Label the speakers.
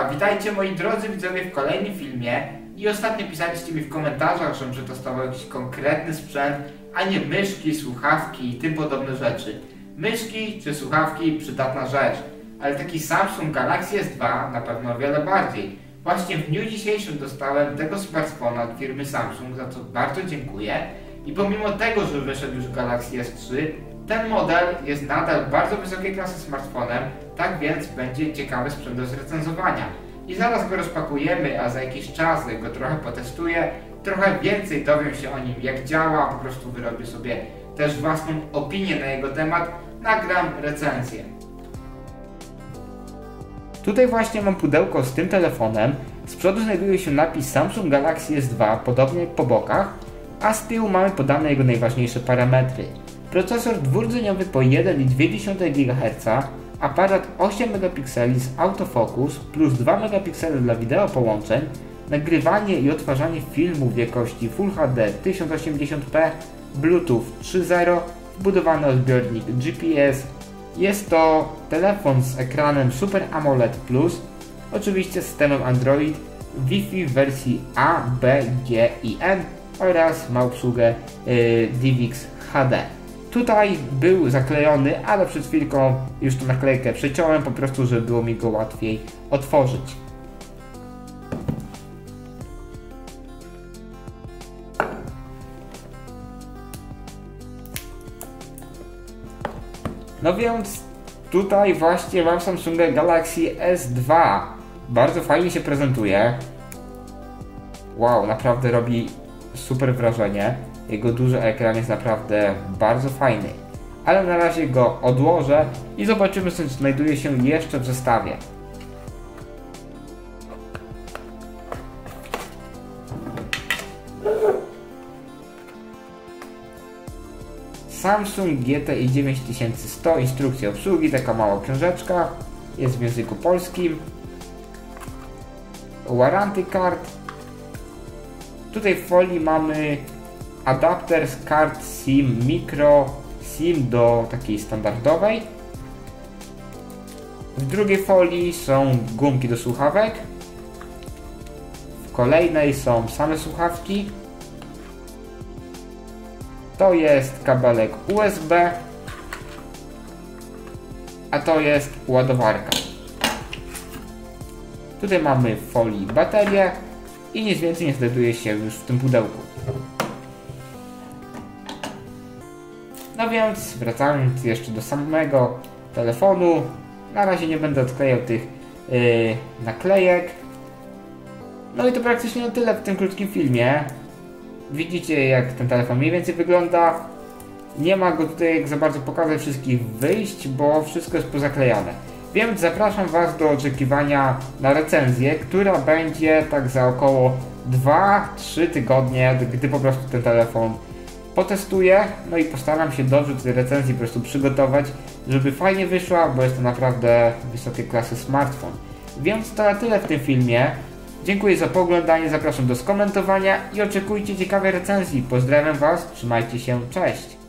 Speaker 1: witajcie moi drodzy widzowie w kolejnym filmie i ostatnio pisaliście mi w komentarzach, żebym przetestował jakiś konkretny sprzęt, a nie myszki, słuchawki i tym podobne rzeczy. Myszki czy słuchawki przydatna rzecz, ale taki Samsung Galaxy S2 na pewno o wiele bardziej. Właśnie w dniu dzisiejszym dostałem tego smartfona od firmy Samsung, za co bardzo dziękuję. I pomimo tego, że wyszedł już Galaxy S3, ten model jest nadal bardzo wysokiej klasy smartfonem, tak więc będzie ciekawy sprzęt do zrecenzowania. I zaraz go rozpakujemy, a za jakiś czas go trochę potestuję, trochę więcej dowiem się o nim jak działa, po prostu wyrobię sobie też własną opinię na jego temat, nagram recenzję. Tutaj właśnie mam pudełko z tym telefonem. Z przodu znajduje się napis Samsung Galaxy S2, podobnie jak po bokach, a z tyłu mamy podane jego najważniejsze parametry. Procesor dwurdzeniowy po 1,2 GHz, aparat 8 megapikseli z autofocus plus 2 megapiksele dla wideo połączeń, nagrywanie i odtwarzanie filmu w jakości Full HD 1080p, Bluetooth 3.0, wbudowany odbiornik GPS. Jest to telefon z ekranem Super AMOLED Plus, oczywiście systemem Android, Wi-Fi w wersji A, B, G i N oraz ma obsługę yy, DivX HD. Tutaj był zaklejony, ale przed chwilką już tą naklejkę przeciąłem po prostu, żeby było mi go łatwiej otworzyć. No więc tutaj właśnie mam Samsunga Galaxy S2. Bardzo fajnie się prezentuje. Wow, naprawdę robi super wrażenie. Jego duży ekran jest naprawdę bardzo fajny. Ale na razie go odłożę i zobaczymy co znajduje się jeszcze w zestawie. Samsung GTI 9100, instrukcja obsługi, taka mała książeczka, jest w języku polskim. Warranty card. Tutaj w folii mamy adapter z kart SIM micro SIM do takiej standardowej. W drugiej folii są gumki do słuchawek. W kolejnej są same słuchawki. To jest kabelek USB. A to jest ładowarka. Tutaj mamy w folii baterię i nic więcej nie znajduje się już w tym pudełku. No więc wracając jeszcze do samego telefonu, na razie nie będę odklejał tych yy, naklejek. No i to praktycznie na tyle w tym krótkim filmie. Widzicie jak ten telefon mniej więcej wygląda. Nie ma go tutaj jak za bardzo pokazać wszystkich wyjść, bo wszystko jest pozaklejane. Więc zapraszam Was do oczekiwania na recenzję, która będzie tak za około 2-3 tygodnie, gdy po prostu ten telefon potestuję, no i postaram się dobrze tej recenzji po prostu przygotować, żeby fajnie wyszła, bo jest to naprawdę wysokiej klasy smartfon. Więc to na tyle w tym filmie. Dziękuję za poglądanie, zapraszam do skomentowania i oczekujcie ciekawej recenzji. Pozdrawiam Was, trzymajcie się, cześć!